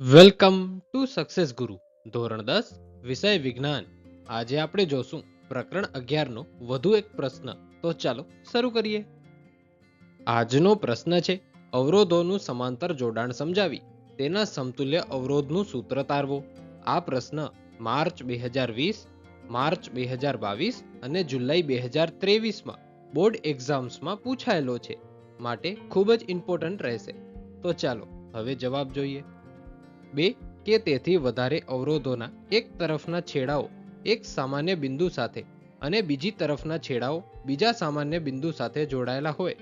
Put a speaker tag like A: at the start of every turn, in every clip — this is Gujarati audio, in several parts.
A: વેલકમ ટુ સક્સેસ ગુરુ, ધોરણ દસ, વિષય વિજ્ઞાન. આજે આપણે જોશું પ્રકરણ અગિયારનો વધુ એક પ્રશ્ન. તો ચાલો શરૂ કરીએ. આજનો પ્રશ્ન છે, અવરોધોનું સમાંતર જોડાણ સમજાવી. તેના સમતુલ્ય અવરોધનું સૂત્ર તારવો. આ પ્રશ્ન માર્ચ બે હજાર વીસ, માર્ચ બે હજાર બાવીસ અને જુલાઈ બે હજાર ત્રેવીસમાં બોર્ડ એક્ઝામ્સમાં પૂછાયેલો છે. માટે ખૂબ જ ઇમ્પોર્ટન્ટ રહેશે. તો ચાલો, હવે જવાબ જોઈએ. બે કે તેથી વધારે અવરોધોના એક તરફના છેડાઓ, એક સામાન્ય બિંદુ સાથે અને બીજી તરફના છેડાઓ બીજા સામાન્ય બિંદુ સાથે જોડાયેલા હોય,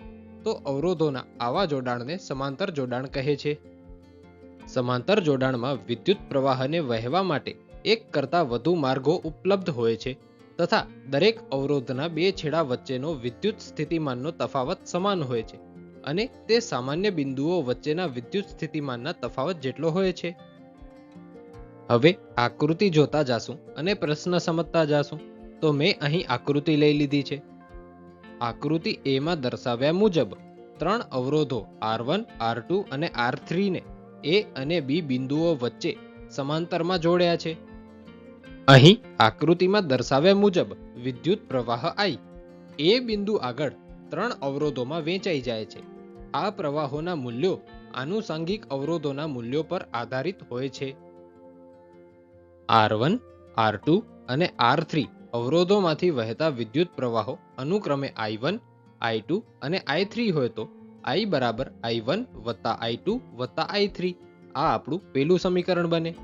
A: તો અવરોધોના આવા જોડાણને સમાંતર જોડાણ કહે છે. સમાંતર જોડાણમાં વિદ્યુત પ્રવાહને વહેવા માટે એક કરતાં વધુ માર્ગો ઉપલબ્ધ હોય છે તથા દરેક અવરોધના બે છેડા વચ્ચેનો વિદ્યુત સ્થિતિમાનનો તફાવત સમાન હોય છે અને તે સામાન્ય બિંદુઓ વચ્ચેના વિદ્યુત સ્થિતિમાનના તફાવત જેટલો હોય છે. હવે આકૃતિ જોતા જાશું અને પ્રશ્ન સમજતા જાશું. તો મેં અહીં આકૃતિ લઈ લીધી છે. આકૃતિ એમાં દર્શાવ્યા મુજબ ત્રણ અવરોધો R1, R2 અને આર થ્રીને એ અને બી બિંદુઓ વચ્ચે સમાંતરમાં જોડ્યા છે. અહીં આકૃતિમાં દર્શાવ્યા મુજબ વિદ્યુત પ્રવાહ આઈ એ બિંદુ આગળ ત્રણ અવરોધોમાં વેચાઈ જાય છે. આ પ્રવાહોના મૂલ્યો આનુષાંગિક અવરોધોના મૂલ્યો પર આધારિત હોય છે. R1, R2 અને આર થ્રી અવરોધોમાંથી વહેતા વિદ્યુત પ્રવાહો અનુક્રમે I1, I2 અને આઈ થ્રી હોય તો આઈ બરાબર આઈ વન વત્તા I2 વત્તા આઈ થ્રી. આ આપણું પેલું સમીકરણ બને.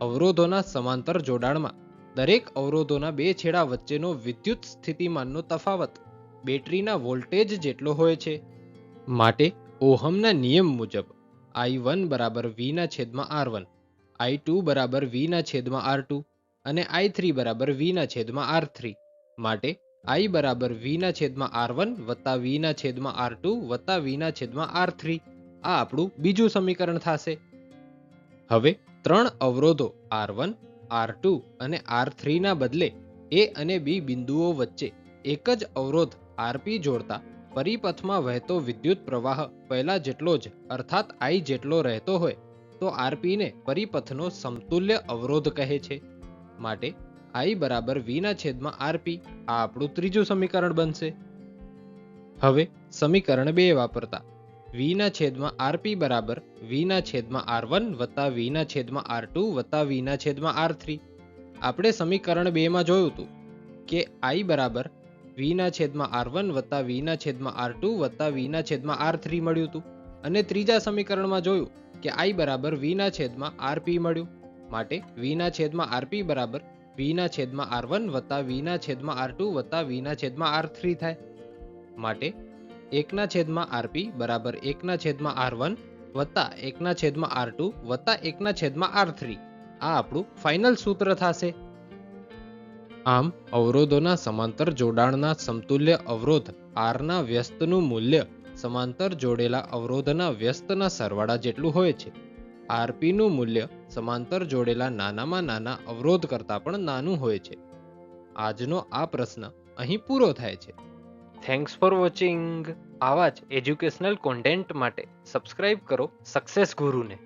A: અવરોધોના સમાંતર જોડાણમાં દરેક અવરોધોના બે છેડા વચ્ચેનો વિદ્યુત સ્થિતિમાનનો તફાવત બેટરીના વોલ્ટેજ જેટલો હોય છે. માટે ઓહમના નિયમ મુજબ આઈ વન બરાબર વીના છેદમાં આર છેદમાં R1 I2 બરાબર વીના છેદમાં આર ટુ અને આઈ થ્રી બરાબર વીના છેદમાં આર થ્રી. માટે આઈ બરાબર વીના છેદમાં આર વન વત્તા વીના છેદમાં આર ટુ વત્તા વીના છેદમાં આર થ્રી. આ આપણું બીજું સમીકરણ થશે. હવે ત્રણ અવરોધો R1, R2 અને આર થ્રીના બદલે એ અને બી બિંદુઓ વચ્ચે એક જ અવરોધ આરપી જોડતા પરિપથમાં વહેતો વિદ્યુત પ્રવાહ પહેલા જેટલો જ અર્થાત આઈ જેટલો રહેતો હોય તો આરપીને પરિપથનો સમતુલ્ય અવરોધ કહે છે. માટે આઈ બરાબર વીના છેદમાં આરપી આ આપણું ત્રીજું સમીકરણ બનશે. હવે સમીકરણ બે વાપરતા. વીના છેદમાં આરપી બરાબર વીના છેદમાં આર વન વત્તા વીના છેદમાં આર ટુ વત્તા વીના છેદમાં છેદમાં R3 આપણે સમીકરણ બેમાં જોયું હતું કે આઈ બરાબર વીના છેદમાં આર વન વત્તા વીના છેદમાં આર ટુ વત્તા વીના છેદમાં આર થ્રી મળ્યું હતું અને ત્રીજા સમીકરણમાં જોયું કે આઈ બરાબર વીના છેદમાં આરપી મળ્યું. માટે વીના છેદમાં આરપી બરાબર વીના છેદમાં આર વન વત્તા વીના છેદમાં આર ટુ વત્તા વીના છેદમાં આર થ્રી થાય. માટે એકના છેદમાં આરપી બરાબર એકના છેદમાં આર વન વત્તા એકના છેદમાં આર ટુ વત્તા એકના છેદમાં આર થ્રી. આ આપણું ફાઇનલ સૂત્ર થશે. આમ અવરોધોના સમાંતર જોડાણના સમતુલ્ય અવરોધ આરના વ્યસ્તનું મૂલ્ય સમાંતર જોડેલા અવરોધના વ્યસ્તના સરવાળા જેટલું હોય છે. આરપીનું મૂલ્ય સમાંતર જોડેલા નાનામાં નાના અવરોધ કરતાં પણ નાનું હોય છે. આજનો આ પ્રશ્ન અહીં પૂરો થાય છે. થેન્ક્સ ફોર વોચિંગ આવા જ એજ્યુકેશનલ કોન્ટેન્ટ માટે સબસ્ક્રાઇબ કરો સક્સેસ ગુરુને.